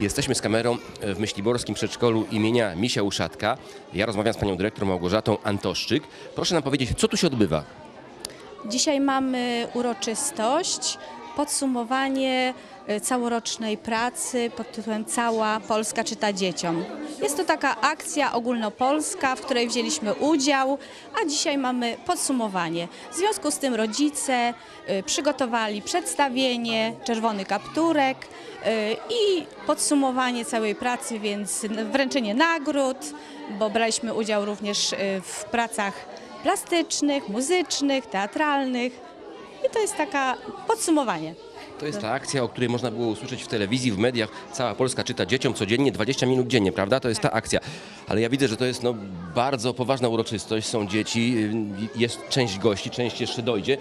Jesteśmy z kamerą w Myśliborskim Przedszkolu imienia Misia Uszatka. Ja rozmawiam z panią dyrektor Małgorzatą Antoszczyk. Proszę nam powiedzieć, co tu się odbywa? Dzisiaj mamy uroczystość, podsumowanie całorocznej pracy pod tytułem Cała Polska czyta dzieciom. Jest to taka akcja ogólnopolska, w której wzięliśmy udział, a dzisiaj mamy podsumowanie. W związku z tym rodzice e, przygotowali przedstawienie, czerwony kapturek e, i podsumowanie całej pracy, więc wręczenie nagród, bo braliśmy udział również w pracach plastycznych, muzycznych, teatralnych. I to jest taka podsumowanie. To jest ta akcja, o której można było usłyszeć w telewizji, w mediach. Cała Polska czyta dzieciom codziennie, 20 minut dziennie, prawda? To jest ta akcja. Ale ja widzę, że to jest no, bardzo poważna uroczystość. Są dzieci, y, jest część gości, część jeszcze dojdzie.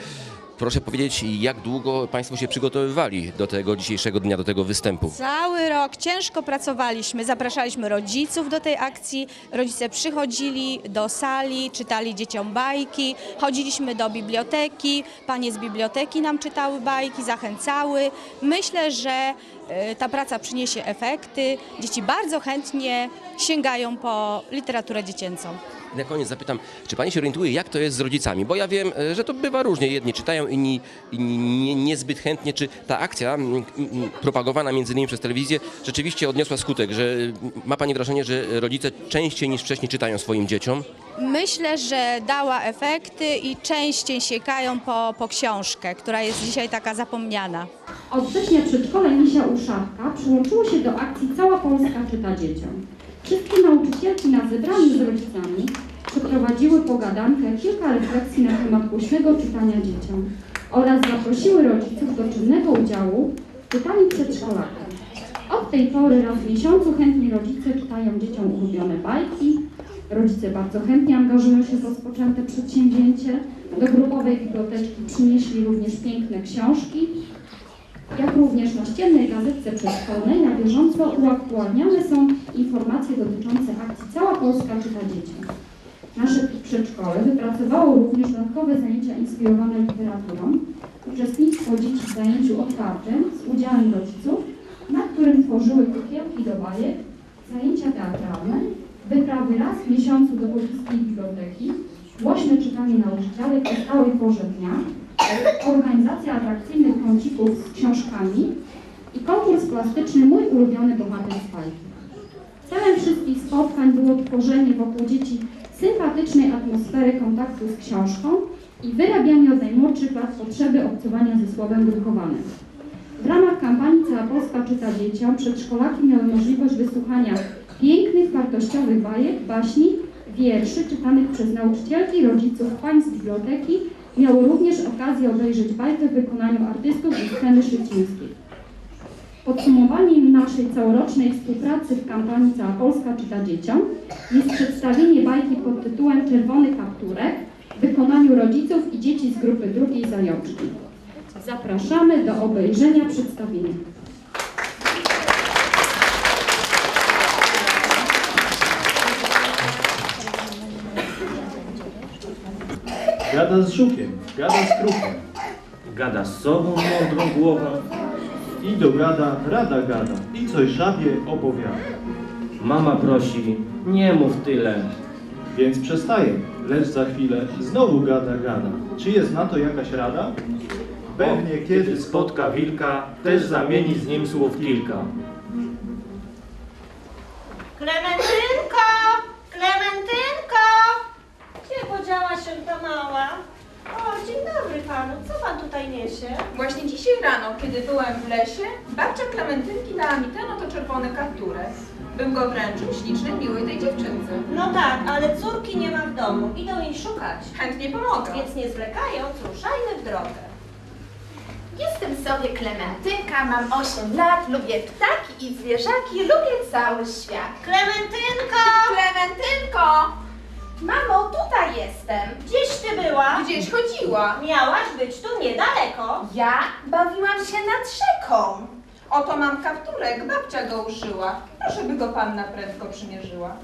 Proszę powiedzieć, jak długo Państwo się przygotowywali do tego dzisiejszego dnia, do tego występu? Cały rok ciężko pracowaliśmy, zapraszaliśmy rodziców do tej akcji. Rodzice przychodzili do sali, czytali dzieciom bajki, chodziliśmy do biblioteki, panie z biblioteki nam czytały bajki, zachęcały. Myślę, że e, ta praca przyniesie efekty. Dzieci bardzo chętnie sięgają po literaturę dziecięcą. Na koniec zapytam, czy Pani się orientuje, jak to jest z rodzicami? Bo ja wiem, e, że to bywa różnie. Jedni czytają, inni, inni nie, niezbyt chętnie. Czy ta akcja mm, mm, propagowana między innymi przez telewizję rzeczywiście odniosła skutek? Że mm, ma Pani wrażenie, że rodzice częściej niż wcześniej czytają swoim dzieciom? Myślę, że dała efekty i częściej sięgają po, po książkę, która jest dzisiaj taka zapomniana. Od września przedszkole Misia Uszatka przyłączyło się do akcji Cała Polska czyta dzieciom. Wszystkie nauczycielki na zebraniu z rodzicami przeprowadziły pogadankę, kilka refleksji na temat głośnego czytania dzieciom oraz zaprosiły rodziców do czynnego udziału w czytaniu przedszkolaka. Od tej pory raz w miesiącu chętni rodzice czytają dzieciom ulubione bajki. Rodzice bardzo chętnie angażują się w rozpoczęte przedsięwzięcie. Do grupowej biblioteczki przynieśli również piękne książki, jak również na ściennej gazetce przedszkolnej na bieżąco uaktualniane są informacje dotyczące akcji Cała Polska czyta dzieciom. Nasze przedszkole wypracowało również dodatkowe zajęcia inspirowane literaturą, uczestnictwo dzieci w zajęciu otwartym z udziałem rodziców, na którym tworzyły kukiełki do bajek, zajęcia teatralne, wyprawy raz w miesiącu do pobliskiej biblioteki, głośne czytanie nauczycielek o stałej porze dnia, organizacja atrakcyjnych kącików z książkami i konkurs plastyczny Mój ulubiony bohater z bajki. Celem wszystkich spotkań było tworzenie wokół dzieci sympatycznej atmosfery kontaktu z książką i wyrabianie od najmłodszych lat potrzeby obcowania ze słowem drukowanym. W ramach kampanii Cała Polska czyta dzieciom przedszkolaki miały możliwość wysłuchania pięknych, wartościowych bajek, baśni, wierszy czytanych przez nauczycielki, rodziców, pań z biblioteki. Miały również okazję obejrzeć bajkę w wykonaniu artystów ze sceny szczecińskiej. Podsumowaniem naszej całorocznej współpracy w kampanii Cała Polska czyta dzieciom jest przedstawienie bajki pod tytułem Czerwony kapturek w wykonaniu rodziców i dzieci z grupy drugiej zajączki. Zapraszamy do obejrzenia przedstawienia. Gada z żukiem, gada z krukiem, gada z sobą mądrą głową i do gada rada gada i coś żabie opowiada. Mama prosi, nie mów tyle. Więc przestaje, lecz za chwilę znowu gada gada. Czy jest na to jakaś rada? Pewnie kiedy spotka wilka, też zamieni z nim słów kilka. Klementynko! Klementynko! Podziała się ta mała? O, dzień dobry panu. Co pan tutaj niesie? Właśnie dzisiaj rano, kiedy byłem w lesie, babcia Klementynki dała mi ten oto czerwony kapturek. Bym go wręczył ślicznej, miłej tej dziewczynce. No tak, ale córki nie ma w domu. Idą jej szukać. Chętnie pomogę. Więc nie zwlekając, ruszajmy w drogę. Jestem sobie Klementynka, mam 8 lat, lubię ptaki i zwierzaki, lubię cały świat. Klementynko! Klementynko! Mamo, tutaj jestem. Gdzieś ty była? Gdzieś chodziła. Miałaś być tu niedaleko. Ja bawiłam się nad rzeką. Oto mam kapturek, babcia go uszyła. Proszę, by go panna prędko przymierzyła.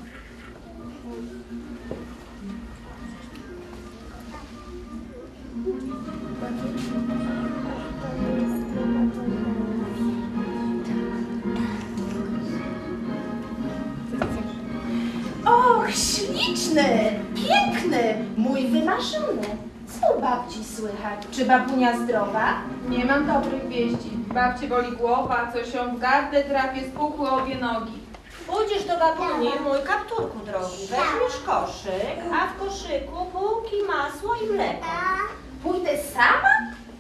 Śliczny, piękny, mój wymarzony. Co u babci słychać? Czy babunia zdrowa? Nie mam dobrych wieści. Babci boli głowa, coś ją w gardę drapie, spukły obie nogi. Pójdziesz do babuni, mój kapturku drogi. Weźmiesz koszyk, a w koszyku bułki, masło i mleko. Pójdę sama?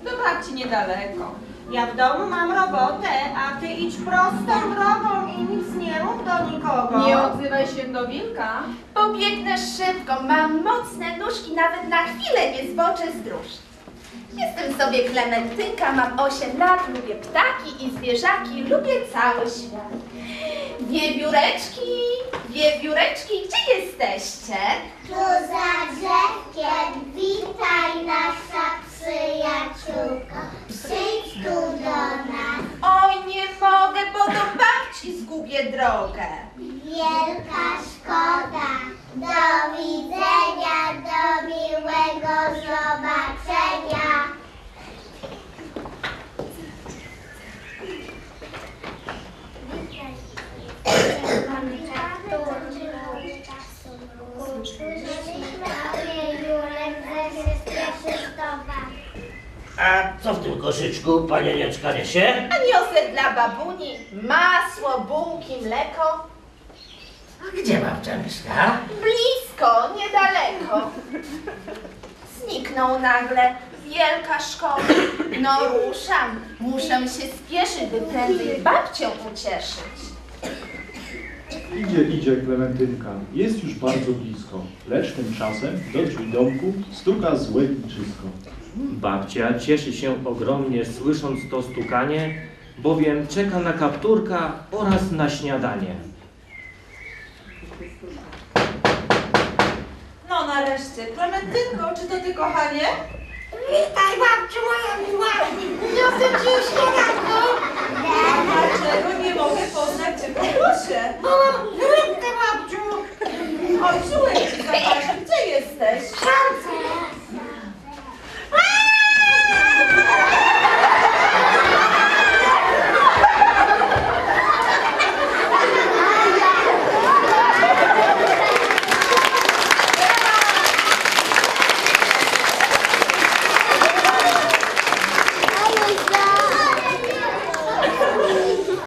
Do babci niedaleko. Ja w domu mam robotę, a ty idź prostą drogą i nic nie mów do nikogo. Nie odzywaj się do wilka. Pobiegnę szybko, mam mocne nóżki, nawet na chwilę nie zboczę z dróżki. Jestem sobie Klementynka, mam 8 lat, lubię ptaki i zwierzaki, lubię cały świat. Wiewióreczki, wiewióreczki, gdzie jesteście? Tu za drzewkiem witaj nasza przyjaciółko. Zgubię drogę. Wielka szkoda. Do widzenia, do miłego zobaczenia. A co w tym koszyczku panienieczka niesie? A niosę dla babuni masło, bułki, mleko. A gdzie babcia mieszka? Blisko, niedaleko. Zniknął nagle. Wielka szkoda. No ruszam. Muszę się spieszyć, by prędzej babcię ucieszyć. Idzie, idzie Klementynka. Jest już bardzo blisko. Lecz tymczasem do drzwi domku stuka złe liczysko. Babcia cieszy się ogromnie, słysząc to stukanie, bowiem czeka na kapturka oraz na śniadanie. No nareszcie, Klementynko, czy to ty, kochanie? Witaj, babciu moja miła! Niosę ci śniadanko! Dlaczego nie mogę poznać cię po głosie? Bo mam